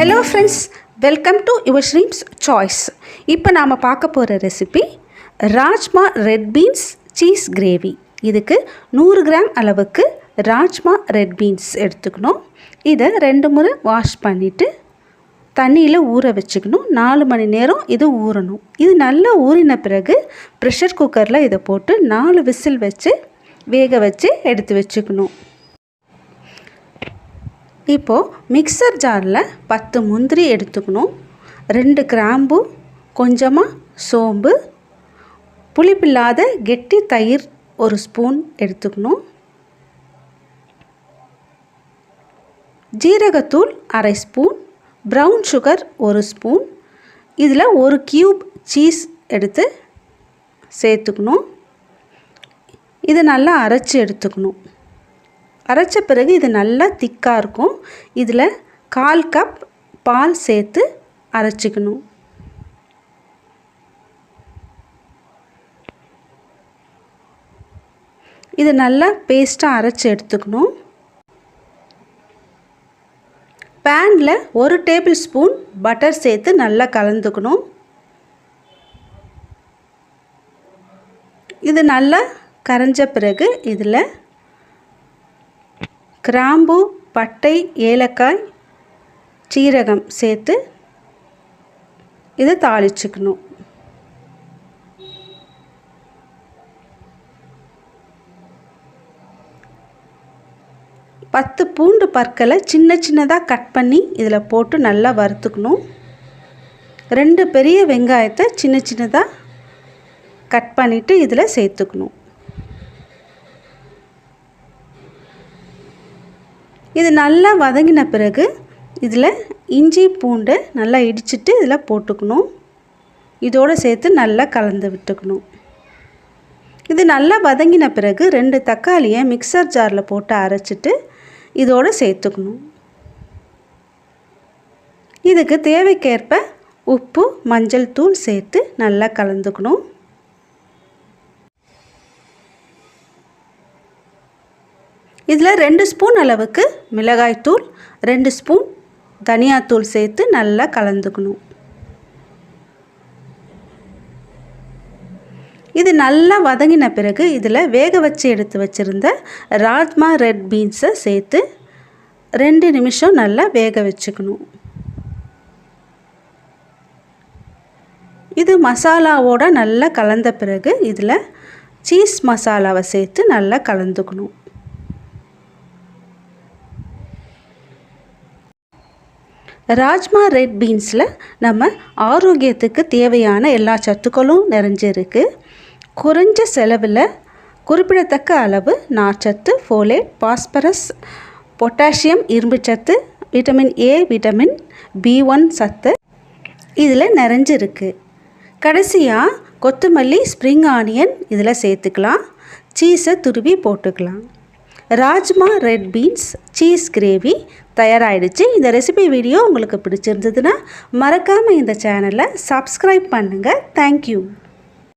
Hello friends welcome to your ஸ்ரீம்ஸ் choice இப்போ நாம் பார்க்க போகிற recipe rajma red beans cheese gravy இதுக்கு நூறு கிராம் அளவுக்கு ராஜ்மா ரெட் பீன்ஸ் எடுத்துக்கணும். இதை ரெண்டு முறை வாஷ் பண்ணிவிட்டு தண்ணியில் ஊற வச்சுக்கணும். நாலு மணி நேரம் இது ஊறணும். இது நல்லா ஊறின பிறகு ப்ரெஷர் குக்கரில் இதை போட்டு நாலு விசில் வச்சு வேக வச்சு எடுத்து வச்சுக்கணும். இப்போது மிக்சர் ஜாரில் பத்து முந்திரி எடுத்துக்கணும். ரெண்டு கிராம்பு கொஞ்சமாக சோம்பு புளிப்பில்லாத கெட்டி தயிர் ஒரு ஸ்பூன் எடுத்துக்கணும். ஜீரகத்தூள் அரை ஸ்பூன் ப்ரௌன் சுகர் ஒரு ஸ்பூன் இதில் ஒரு கியூப் சீஸ் எடுத்து சேர்த்துக்கணும். இதை நல்லா அரைச்சி எடுத்துக்கணும். அரைச்ச பிறகு இது நல்லா திக்காக இருக்கும். இதில் கால் கப் பால் சேர்த்து அரைச்சிக்கணும். இது நல்லா பேஸ்ட்டாக அரைச்சி எடுத்துக்கணும். பேனில் ஒரு டேபிள் ஸ்பூன் பட்டர் சேர்த்து நல்லா கலந்துக்கணும். இது நல்லா கரைஞ்ச பிறகு இதில் கிராம்பு பட்டை ஏலக்காய் சீரகம் சேர்த்து இதை தாளிச்சுக்கணும். பத்து பூண்டு பற்களை சின்ன சின்னதாக கட் பண்ணி இதில் போட்டு நல்லா வறுத்துக்கணும். ரெண்டு பெரிய வெங்காயத்தை சின்ன சின்னதாக கட் பண்ணிவிட்டு இதில் சேர்த்துக்கணும். இது நல்லா வதங்கின பிறகு இதில் இஞ்சி பூண்டை நல்லா இடிச்சிட்டு இதில் போட்டுக்கணும். இதோடு சேர்த்து நல்லா கலந்து விட்டுக்கணும். இது நல்லா வதங்கின பிறகு ரெண்டு தக்காளியை மிக்சர் ஜாரில் போட்டு அரைச்சிட்டு இதோடு சேர்த்துக்கணும். இதுக்கு தேவைக்கேற்ப உப்பு மஞ்சள் தூள் சேர்த்து நல்லா கலந்துக்கணும். இதில் ரெண்டு ஸ்பூன் அளவுக்கு மிளகாய்த்தூள் ரெண்டு ஸ்பூன் தனியாத்தூள் சேர்த்து நல்லா கலந்துக்கணும். இது நல்லா வதங்கின பிறகு இதில் வேக வச்சு எடுத்து வச்சுருந்த ராஜ்மா ரெட் பீன்ஸை சேர்த்து ரெண்டு நிமிஷம் நல்லா வேக வச்சுக்கணும். இது மசாலாவோட நல்லா கலந்த பிறகு இதில் சீஸ் மசாலாவை சேர்த்து நல்லா கலந்துக்கணும். ராஜ்மா ரெட் பீன்ஸில் நம்ம ஆரோக்கியத்துக்கு தேவையான எல்லா சத்துக்களும் நிறைஞ்சிருக்கு. குறைஞ்ச செலவில் குறிப்பிடத்தக்க அளவு நார்ச்சத்து ஃபோலேட் பாஸ்பரஸ் பொட்டாசியம் இரும்புச்சத்து vitamin A vitamin B one சத்து இதில் நிறைஞ்சிருக்கு. கடைசியாக கொத்தமல்லி ஸ்ப்ரிங் ஆனியன் இதில் சேர்த்துக்கலாம். சீஸை துருவி போட்டுக்கலாம். Rajma red beans cheese gravy தயாராகிடுச்சு இந்த ரெசிபி வீடியோ உங்களுக்கு பிடிச்சிருந்ததுன்னா மறக்காமல் இந்த சேனலை சப்ஸ்கிரைப் பண்ணுங்கள் தேங்க்யூ